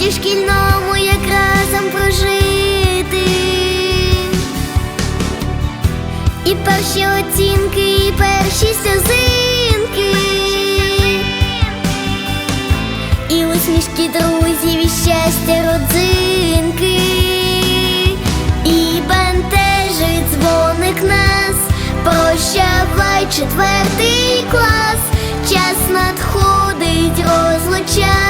У шкільному як разом прожити. І перші оцінки, і перші сльозинки. І усмішки друзів, і щастя родзинки. І бентежить дзвоник нас. Прощавай четвертий клас. Час надходить розлучатись,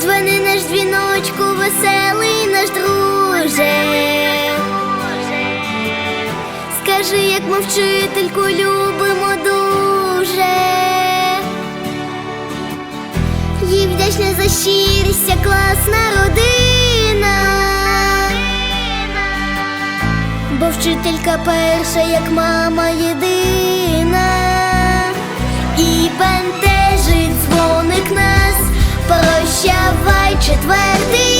Дзвони наш дзвіночку, веселий наш друже. Скажи, як ми вчительку любимо дуже. Їй вдячна за щирість, класна родина. Бо вчителька перша, як мама єдина. І бентежить дзвоник нас. Прощавай четвертий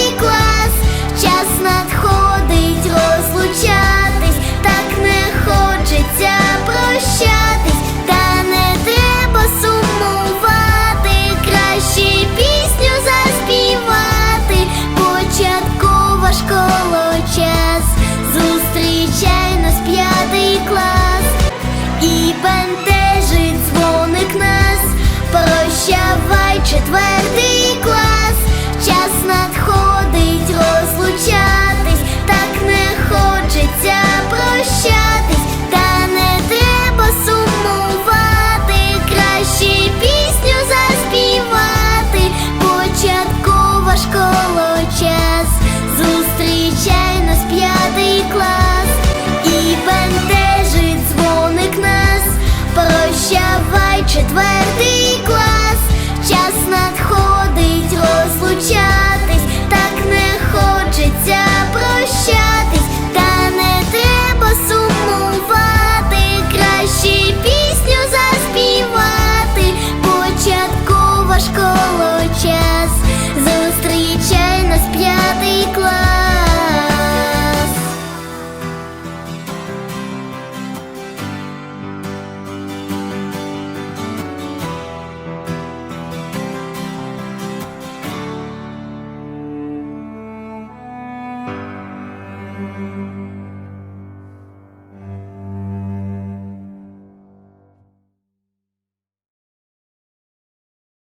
четвертий.